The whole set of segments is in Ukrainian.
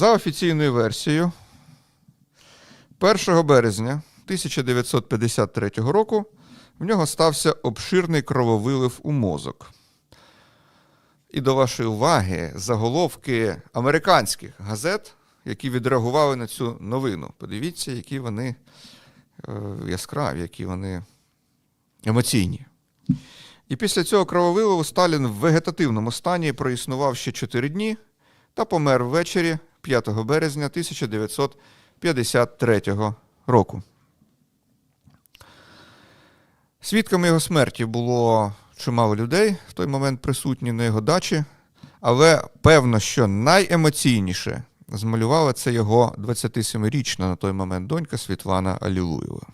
За офіційною версією, 1 березня 1953 року в нього стався обширний крововилив у мозок. І до вашої уваги заголовки американських газет, які відреагували на цю новину. Подивіться, які вони е, яскраві, які вони емоційні. І після цього крововиливу Сталін в вегетативному стані проіснував ще 4 дні та помер ввечері 5 березня 1953 року. Свідками його смерті було чимало людей в той момент присутні на його дачі, але певно, що найемоційніше змалювала це його 27-річна на той момент донька Світлана Алілуєва.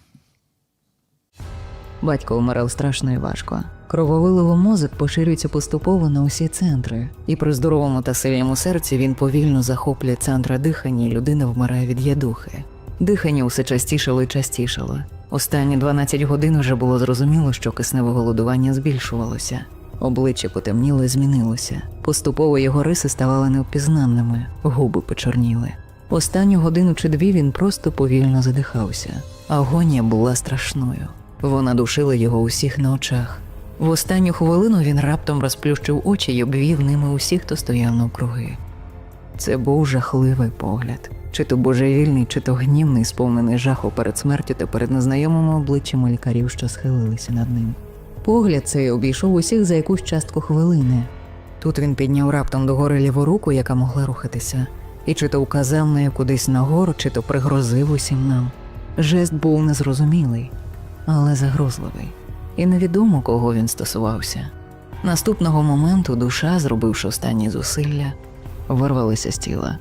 Батько вмирав страшно і важко. Крововиливо мозок поширюється поступово на усі центри, і при здоровому та сильному серці він повільно захоплює центра дихання, і людина вмирає від ядухи. Дихання усе частішало і частішало. Останні 12 годин вже було зрозуміло, що кисневе голодування збільшувалося. Обличчя потемніло і змінилося. Поступово його риси ставали невпізнаними, губи почорніли. Останню годину чи дві він просто повільно задихався. Агонія була страшною. Вона душила його усіх на очах. В останню хвилину він раптом розплющив очі й обвів ними усіх, хто стояв навкруги. Це був жахливий погляд, чи то божевільний, чи то гнівний, сповнений жаху перед смертю та перед незнайомими обличчями лікарів, що схилилися над ним. Погляд цей обійшов усіх за якусь частку хвилини. Тут він підняв раптом догори ліву руку, яка могла рухатися, і чи то вказав нею кудись нагору, чи то пригрозив усім нам. Жест був незрозумілий, але загрозливий, і невідомо, кого він стосувався. Наступного моменту душа, зробивши останні зусилля, вирвалася з тіла